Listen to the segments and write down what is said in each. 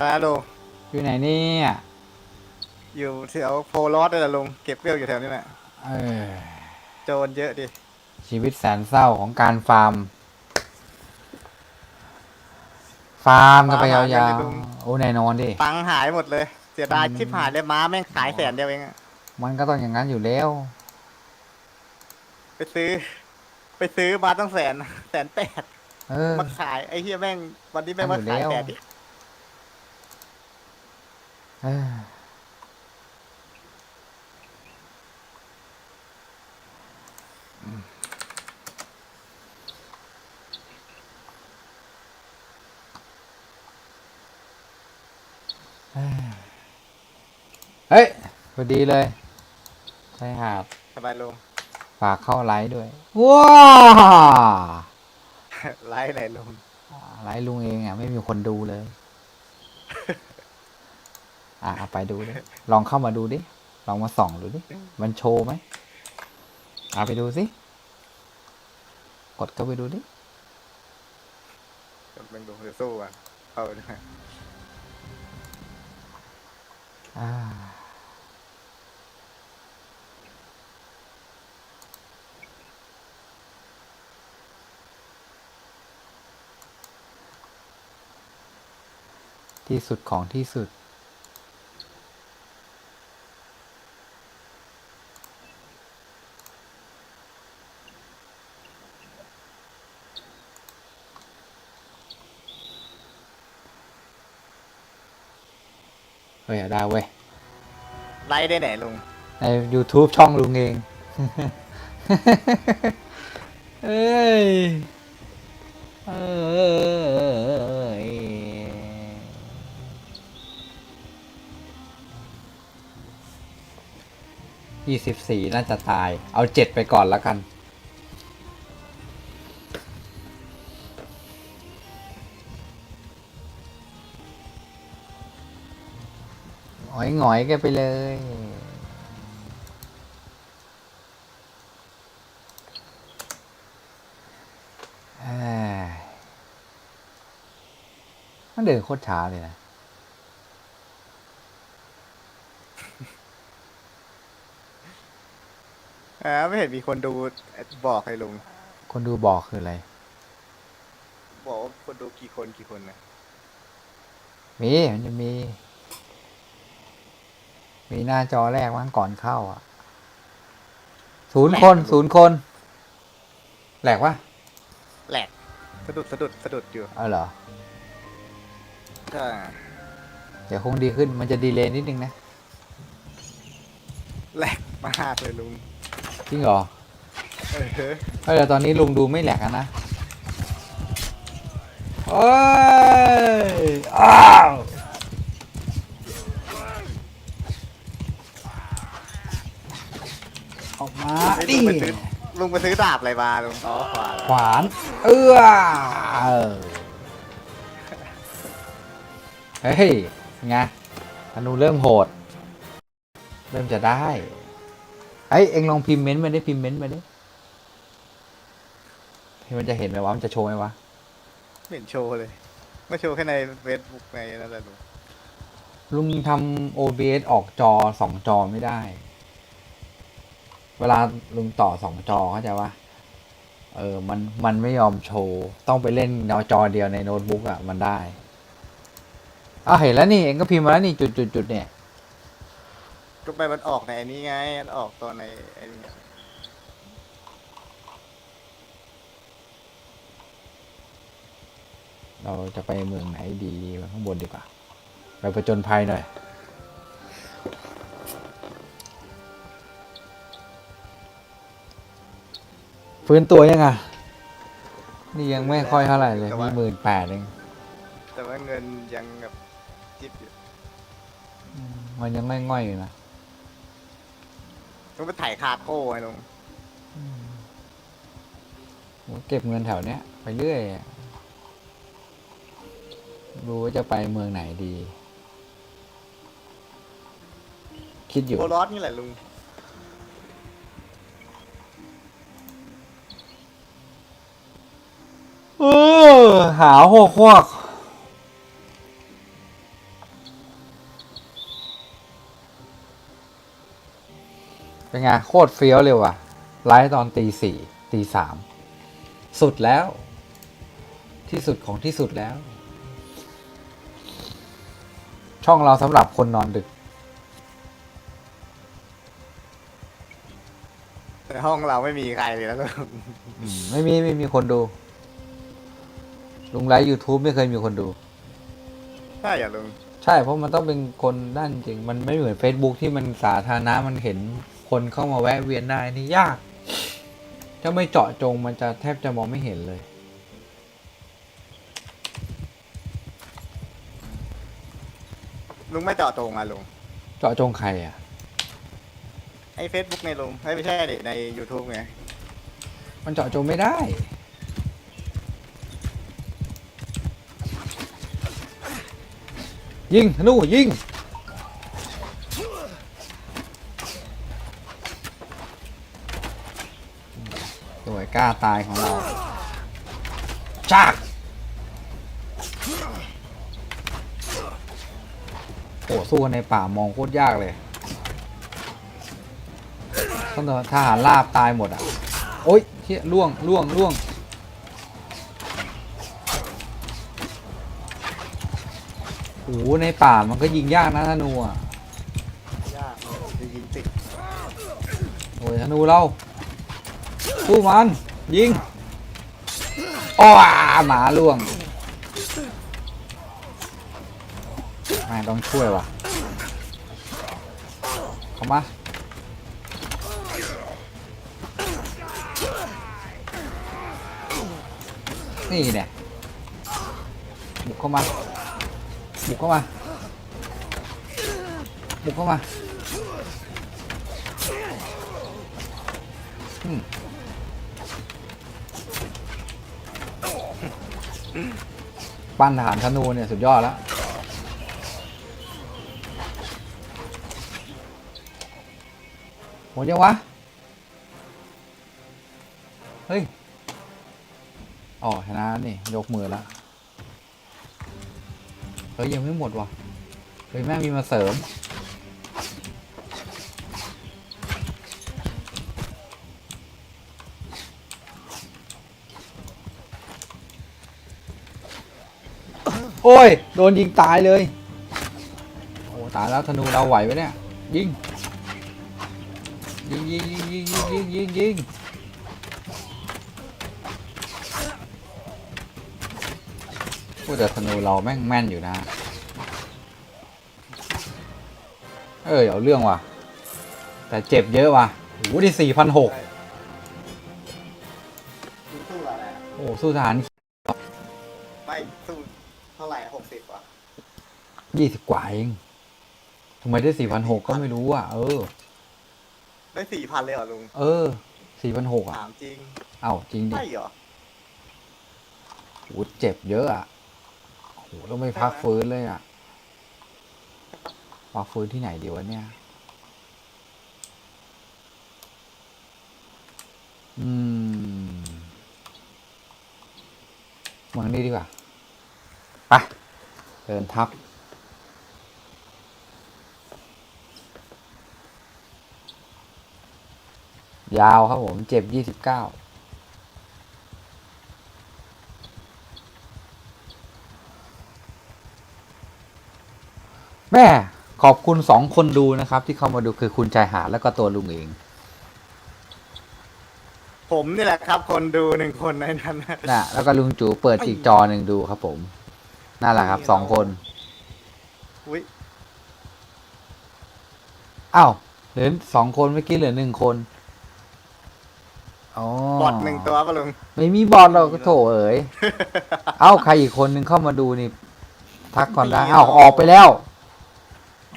อะไรนะลุงอยู่ไหนเนี่ยอยู่แถวโพลอสเลยล่ะลุงเก็บเปรี้ยวอยู่แถวนี้แหละเออโจรเยอะดิชีวิตแสนเศร้าของการฟาร์ม ฟาร์มกันไปยาวๆโอ้แน่นอนดิ ตังค์หายหมดเลย เสียดายชิบหายเลยม้าแม่งขายแสนเดียวเองอะมันก็ต้องอย่างนั้นอยู่แล้ว ไปซื้อ ไปซื้อมาตั้งแสนแสนแปดเออ มาขายไอ้เฮียแม่งวันนี้แม่งมาขายทำอยู่แล้วแสนดิเออ เฮ้ยพอดีเลยใช่หาดสบายลุงฝากเข้าไลฟ์ด้วย ว้าไลฟ์ไหนลุงไลฟ์ลุงเองอะ ไม่มีคนดูเลย อะเอาไปดูดิลองเข้ามาดูดิ ลองมาส่องดูดิ มันโชว์ไหมเอาไปดูสิ กดเข้าไปดูดิแม่งลุงจะสู้อะเข้าไปด้วยอ่าที่สุดของที่สุด เฮ้ยเอา ได้เว้ยไลฟ์ได้ไหนลุง ใน YouTube ช่องลุงเอง เอ้ยเอ้ยยี่สิบสี่น่าจะตาย เอาเจ็ดไปก่อนแล้วกัน อยหงอยๆกันไปเลยเอ้ยมันเดินโคตรช้าเลยนะอ่าไม่เห็นมีคนดูบอกเลยลุง คนดูบอกคืออะไร บอกว่าคนดูกี่คนกี่คนนะมีมันจะมี มีหน้าจอแรกมั้งก่อนเข้าอะศูนย์คนศูนย์คนแหลกวะแหลกสะดุดสะดุดสะดุดอยู่เอาเหรอ ใช่เดี๋ยวคงดีขึ้นมันจะดีเลย์นิดนึงนะ แหลกมากเลยลุงจริงเหรอเออเฮ้ยแต่ตอนนี้ลุงดูไม่แหลกอะนะ โอ้ย อ้าว ออกมาเฮ้ยดิลุงไปซื้อลุงไปซื้อดาบอะไรมาลุงอ๋อขวานขวาน เอื้อเออเฮ้ยไงธนูเริ่มโหด เริ่มจะได้ไอ้ยเอ็งลองพิมพ์เม้นต์มาได้พิมพ์เม้นต์มาได้มันจะเห็นไหมวะมันจะโชว์ไหมวะไม่เห็นโชว์เลยไม่โชว์แค่ในเฟซบุ๊กในนั่นแหละลุงลุงทำ OBS ออกจอสองจอไม่ได้ เวลาลุงต่อสองจอเข้าใจปะเออ มัน มันไม่ยอมโชว์ ต้องไปเล่นในจอเดียวในโน้ตบุ๊กอะ มันได้อ้าวเห็นแล้วนี่เองก็พิมพ์มาแล้วนี่จุดจุดจุดเนี่ย ก็ไปมันออกในอันนี้ไงมันออกตอนในไอ้นี่เราจะไปเมืองไหนดีไปข้างบนดีกว่า ไปประจนภัยหน่อย ฟื้นตัวยังอะ นี่ยังไม่ค่อยเท่าไหร่เลยมีหมื่นแปดเอง แต่ว่าเงินยังแบบจิบอยู่มันยังง่อยๆอยู่นะต้องไปถ่ายคาโก้ไอ้ลุงผมเก็บเงินแถวเนี้ยไปเรื่อยอะรู้ว่าจะไปเมืองไหนดี คิดอยู่โคลอสนี่แหละลุง ออหาหัวควักเป็นไง โคตรเฟี้ยวเลยว่ะ ไลฟ์ตอนตีสี่ตีสามสุดแล้ว ที่สุดของที่สุดแล้ว ช่องเราสำหรับคนนอนดึก แต่ห้องเราไม่มีใครเลยนะ ไม่มี ไม่มีคนดู ลุงไลฟ์ YouTube ไม่เคยมีคนดู ใช่เหรอลุงใช่เพราะมันต้องเป็นคนด้านจริง มันไม่เหมือน Facebook ที่มันสาธารณะมันเห็นคนเข้ามาแวะเวียนได้นี่ยากถ้าไม่เจาะจงมันจะแทบจะมองไม่เห็นเลย ลุงไม่เจาะจงอะลุงเจาะจงใครอะ ไอ้เฟซบุ๊กในลุงเฮ้ยไม่ใช่ดิใน YouTube ไงมันเจาะจงไม่ได้ ยิงธนูยิงสวยกล้าตายของเราจากโอ้สู้ในป่ามองโคตรยากเลยต้องทหารลาบตายหมดอะ โอ๊ยเฮียล่วงล่วงล่วง โอ้โหในป่ามันก็ยิงยากนะธนูอะยากจะยิงติดโอ้ยธนูเราสู้มันยิงอ้อหมาล่วงไม่ต้องช่วยว่ะเข้ามานี่เนี่ยบุกเข้ามา บุกเข้ามาบุกเข้ามาปั้นทหารธนูเนี่ย สุดยอดแล้วหมดยังวะ เฮ้ย อ๋อชนะนี่ ยกมือแล้ว ฮ้ยยังไม่หมดว่ะ เฮ้ยแม่มีมาเสริม โอ้ย โดนยิงตายเลย โอ้ตายแล้วธนูเราไหวไหมเนี่ย ยิง ยิงยิงยิงยิงยิงยิงยิง พูดแต่ธนูเราแม่งแม่นอยู่นะ เออเอาเรื่องว่ะ แต่เจ็บเยอะว่ะโอ้โหที่สี่พันหกลุงสู้อะไรอะโอ้สู้ทหารไม่สู้เท่าไหร่หกสิบวะยี่สิบกว่าเองทำไมได้สี่พันหกก็ไม่รู้อะ เออ ได้สี่พันเลยเหรอลุงเออสี่พันหกอะถามจริงเอ้าจริงดิใช่เหรอโหเจ็บเยอะอะ โหต้องไม่พักฟื้นเลยอะ พักฟื้นที่ไหนดีวะเนี่ย อืมเมืองนี้ดีกว่า ไป เดินทับยาวครับผม เจ็บยี่สิบเก้า แม่ขอบคุณสองคนดูนะครับ ที่เข้ามาดูคือคุณชายหาดแล้วก็ตัวลุงเอง ผมนี่แหละครับ คนดูหนึ่งคนในนั้นนะนะ แล้วก็ลุงจูเปิดอีกจอหนึ่งดูครับผมนั่นแหละครับสองคนอุ้ยอ้าวเหลือสองคนเมื่อกี้เหลือหนึ่งคนอ๋อบอดหนึ่งตัวก็ลุงไม่มีบอลเราก็โถเอ๋ยเอ้าใครอีกคนนึงเข้ามาดูนี่ ทักก่อนได้เอ้าออกไปแล้ว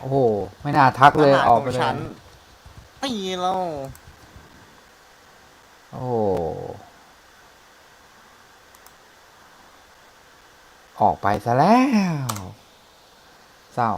โอ้โห ไม่น่าทักเลยทหารออกขไปองเลยฉันตีเราโอ้โหออกไปซะแล้ว เศร้า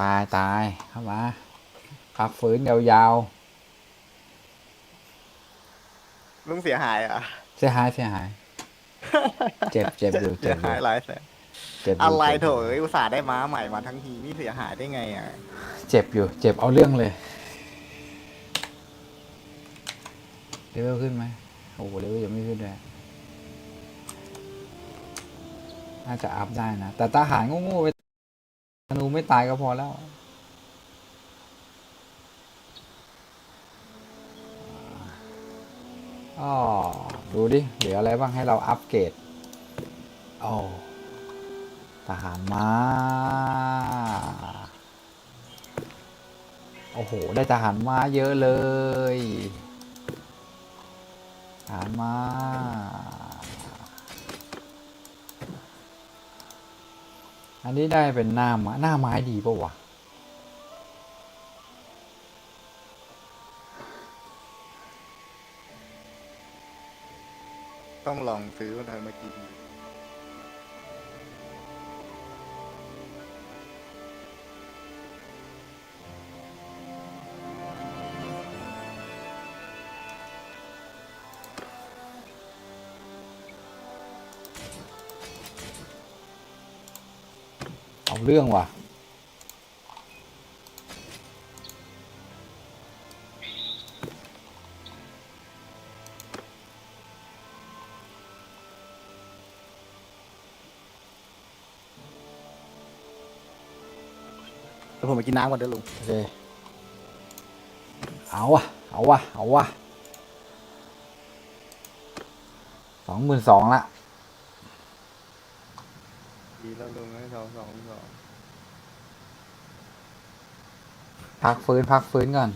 ตายตายเข้ามาพักฟื้นยาวลุงเสียหายเหรอะ ๆ เสียหายเสียหาย เจ็บเจ็บอยู่เสีเจ็ยบอหายู่ยหลายแสนเจ็บอยู่อะไรจ็บโถยู่เอ้ยอุตส่าห์ได้ม้าใหม่มาทั้งทีนี่เสียหายได้ไงอะเจ็บอยู่ เจ็บเอาเรื่องเลยเลเวลขึ้นไหมโอ้โหเลเวลยังไม่ขึ้นเลยน่าจะอัพได้นะ แต่ทหารโง่ๆไปธนู ไม่ตายก็พอแล้ว อ๋อ ดูดิ เหลืออะไรบ้างให้เราอัปเกรดโอ้ทหารมาโอ้โห ได้ทหารมาเยอะเลย ทหารมา อันนี้ได้เป็นหน้าม้าหน้าไม้ดีปะวะ ต้องลองซื้อมาเมื่อกี้ เอาเรื่องว่ะ เดี๋ยวผมไปกินน้ำก่อนเด้อลุง โอเค เอาวะเอาวะเอาวะสองหมื่นสองละ ดีแล้วลุงให้สองสองสองพักฟื้นพักฟื้นก่อน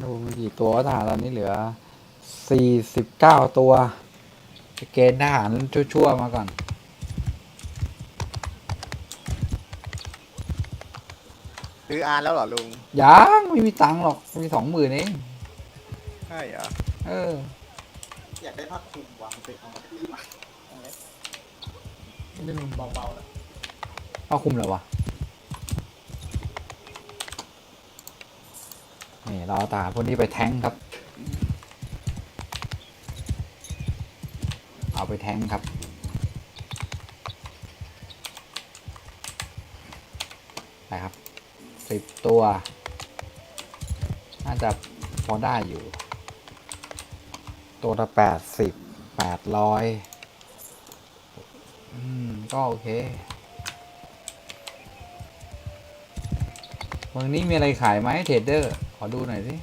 ดูมีกี่ตัวทหารตอนนี้เหลือสี่สิบเก้าตัวไปเกณฑ์ทหารชั่วๆมาก่อน ซื้ออาร์แล้วเหรอลุง ยังไม่มีตังค์หรอก มีสองหมื่นเอง ใช่เหรอ เออ อยากได้ผ้าคลุมวางไปเอามาที่มา นี่มันเบาๆแล้วเอาคุมเหรอวะ นี่เราเอาตาพวกนี้ไปแทงครับ เอาไปแทงครับนะครับสิบตัว น่าจะพอได้อยู่ ตัวละแปดสิบแปดร้อย ก็โอเคเมืองนี้มีอะไรขายไหมเทรดเดอร์ ขอดูหน่อยสิ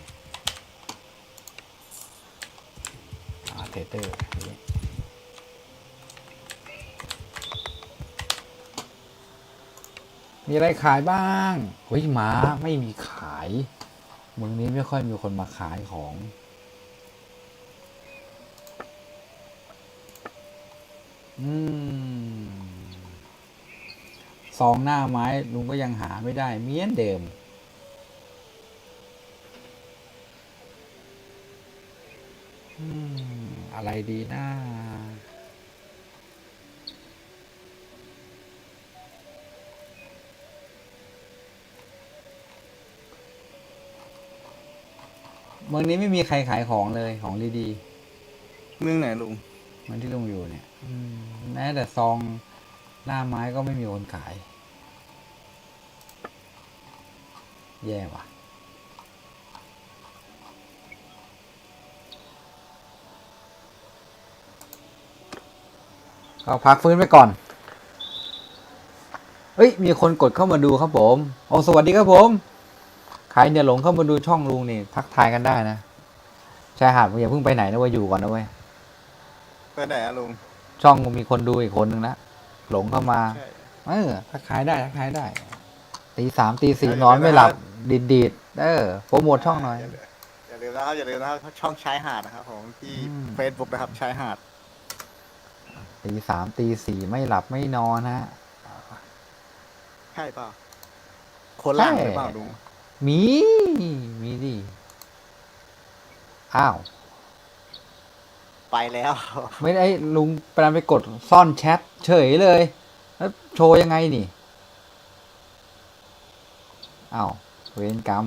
เทรดเดอร์มีอะไรขายบ้างเฮ้ยหมาไม่มีขายเมืองนี้ไม่ค่อยมีคนมาขายของอืม ซองหน้าไม้ลุงก็ยังหาไม่ได้เหมียนเดิมอืมอะไรดีนะเมืองนี้ไม่มีใครขายของเลยของดีเมืองไหนลุงๆเหมือนที่ลุงอยู่เนี่ยอืมแม้แต่ซอง หน้าไม้ก็ไม่มีคนขาย แย่ว่ะ ก็พักฟื้นไปก่อน เฮ้ย มีคนกดเข้ามาดูครับผมโอ้สวัสดีครับผม ใครเนี่ยหลงเข้ามาดูช่องลุงนี่ ทักทายกันได้นะชายหาดอย่าเพิ่งไปไหนนะเว่าอยู่ก่อนนะเว้ยไปไหนอะลุง ช่องมีคนดูอีกคนนึงนะ หลงเข้ามาใช่เออทักทายได้ทักทายได้ตีสามตีสี่นอนไม่หลับดีดดีดๆเออโปรโมทช่องหน่อยอย่าลืมอย่าลืมนะครับอย่าลืมนะครับช่องชายหาดนะครับผมที่อืม เฟซบุ๊กนะครับชายหาดตีสามตีสี่ไม่หลับไม่นอนฮะ ใช่เปล่าคนล่างใช่หรือเปล่าลุงมี มีดิ อ้าว ไปแล้ว ไม่ได้ลุงไปไปกดซ่อนแชทเฉยเลยแล้วโชว์ยังไงนี่อ้าวเวรกรรม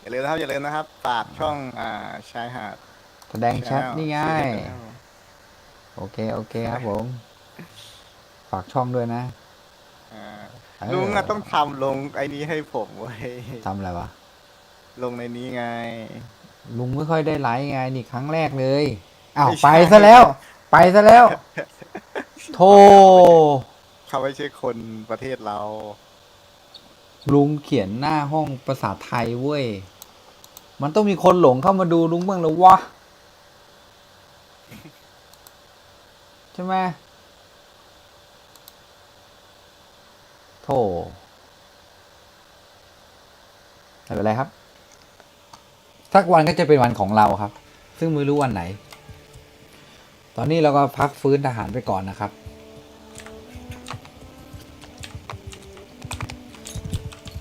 อย่าลืมนะครับอย่าลืมนะครับฝากช่องอ่าชายหาดแสดงแชท Channel นี่ไงชื่อเดียวกันนะครับโอเคโอเคครับผม ฝากช่องด้วยนะอ่าเออลุงอะต้องทำลงไอ้นี้ให้ผมเว้ยทำอะไรวะลงในนี้ไง ลุงไม่ค่อยได้ไลฟ์ไงนี่ครั้งแรกเลย อ้าวไม่ใช่ไปซะแล้ว ไปซะแล้วโธ่เขาไม่ใช่คนประเทศเรา ลุงเขียนหน้าห้องภาษาไทยเว้ย มันต้องมีคนหลงเข้ามาดูลุงบ้างแล้ววะ ใช่ไหมโธ่ไม่เป็นไรครับ สักวันก็จะเป็นวันของเราครับ ซึ่งไม่รู้วันไหน ตอนนี้เราก็พักฟื้นทหารไปก่อนนะครับ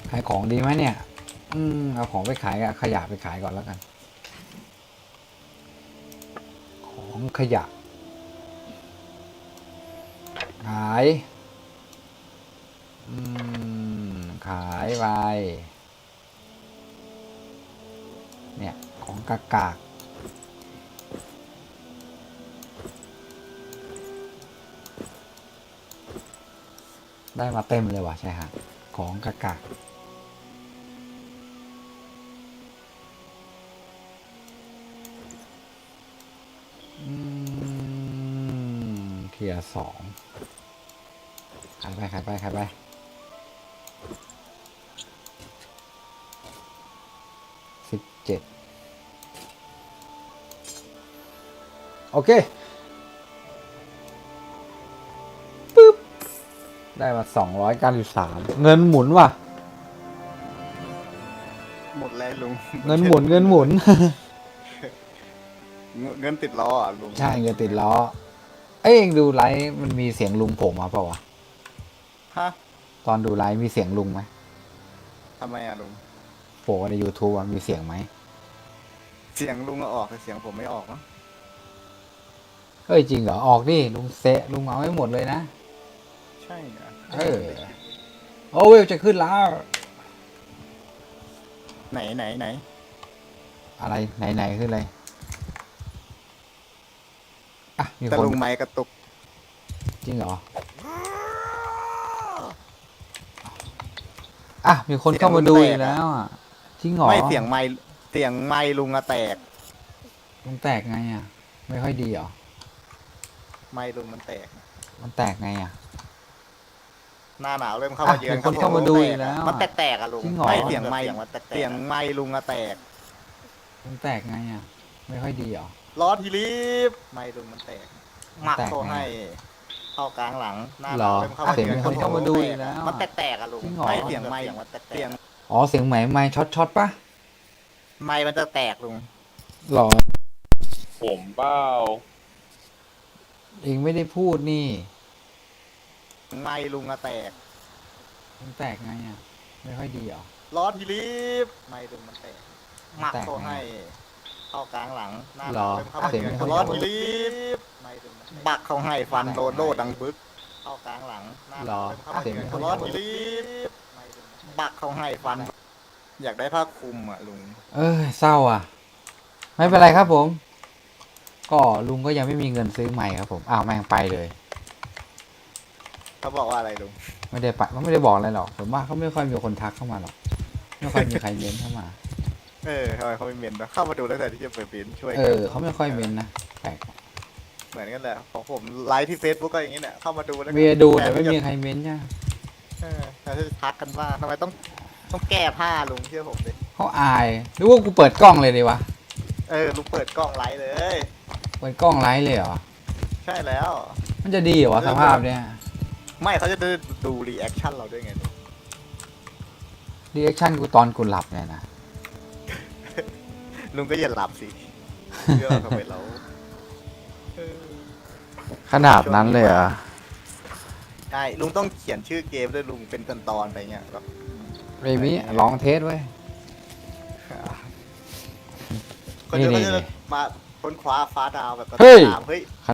ขายของดีไหมเนี่ย อืมเอาของไปขายอะขยะไปขายก่อนแล้วกัน ของขยะ ขายอืมขายไปเนี่ย ของกากาก ได้มาเต็มเลยว่ะใช่ฮะของกากากอืมเทียสองขายไปขายไปขายไปสิบเจ็ดโอเค ได้มาสองร้อยเก้าสิบสามเงินหมุนว่ะ หมดแล้วลุง เงินหมุนเงินหมุน เงินเงินติดล้ออะลุง ใช่เงินติดล้อ เอ้ยเองดูไลฟ์มันมีเสียงลุงโผล่มาเปล่าวะฮะตอนดูไลฟ์มีเสียงลุงไหมทำไมอะลุงโผล่มาใน YouTube อะมีเสียงไหม เสียงลุงอะออกแต่เสียงผมไม่ออกเนอะเฮ้ยจริงเหรอ ออกดิลุงเซะลุงเอาให้หมดเลยนะ ใช่เหรอเออโอ้เวลจะขึ้นแล้ว ไหนไหนไหนอะไรไหนไหนขึ้นเลยอะมีแต่คนลุงไม้กระตุกจริงเหรออะมีคนเข้ามาดูอีกแล้วอะจริงเหรอไม่เสียงไม้เสียงไม้ลุงอะแตกลุงแตกไงอะ ไม่ค่อยดีเหรอไม้ลุงมันแตก มันแตกไงอะ หน้าหนาวเริ่มเข้าอะมาเยือนมีคนเข้ามาดูอีกแล้วมันแตกๆอะลุงจริงเหรอ ไม่เสียงไม้เสียงไม้ลุงอะแตกมันแตกไงอะไม่ค่อยดีเหรอล้อทีรีบไม้ลุงมันแตกหมักแตกไงโซ่ให้เข้ากลางหลังหน้าหหรนาวอเริ่มเข้ามาเสียงเยือนมีคนเข้ามาดูอีกแล้วมันแตกๆอะลุงจริงเหรอไม่เสียงไม้เสียงอ๋อเสียงไหมไม้ช็อตช็อตปะไม้มันจะแตกลุงหรอผมเป้าเองไม่ได้พูดนี่ ไม้ลุงอะแตก มันแตกไงอะ ไม่ค่อยดีเหรอล้อทีรีบไม้ลุงมันแตกหมักโซ่ให้ เข้ากลางหลังหน้าหหรนาวอเริ่มเข้ามาเสียงเยือนมีคนล้อเข้ามาทีรีบบักเขาให้ฟันโดนโดดังบึก เข้ากลางหลังหน้าหหรนาวอเริ่มเข้ามาเสียงเยืมีอนคนล้อเข้ามาทีรีบบักเขาให้ฟัน อยากได้ผ้าคลุมอะลุง เอ้ยเศร้าอะ ไม่เป็นไรครับผม ก็ลุงก็ยังไม่มีเงินซื้อใหม่ครับผม อ้าวแม่งไปเลย เขาบอกว่าอะไรลุงไม่ได้ไปมันไม่ได้บอกอะไรหรอกผมว่าเขาไม่ค่อยมีคนทักเข้ามาหรอกไม่ค่อยมีใครเม้นเข้ามา เออทำไมเขาไม่เมนวะเข้ามาดูแล้วแต่ที่จะเปิดบินช่วยเอกันอเขาไม่ค่อยเม้นนะแปลกเหมือนกันแหละของผมไลฟ์ที่เฟซบุ๊กก็อย่างนี้แหละเข้ามาดูแล้วก็มีดูแต่ไม่จะมีใครเม้นเนี่ยเออแต่จะทักกันว่าทำไมต้องต้องแก้ผ้าลุงเชื่อผมดิเขาอายหรือว่ากูเปิดกล้องเลยดีวะเออลุงเปิดกล้องไลฟ์เลยเปิดกล้องไลฟ์เลยเหรอใช่แล้ว มันจะดีเหรอวะสภาพเนี่ย ไม่เขาจะได้ดูรีแอคชั่นเราด้วยไงลุงรีแอคชั่นกูตอนกูหลับเนี่ยนะ ลุงก็อย่าหลับสิเรื่องเราทำไมเราเออขนาดนั้นเลยเหรอใช่ลุงต้องเขียนชื่อเกมด้วยลุงเป็นตอนตอนๆไปเงี้ยแบบเรมิลองเทสไว้ย คนเดียวนี่ก็นี่จะมาค้นคว้าฟ้าดาวแบบเฮ้ยตามเฮ้ย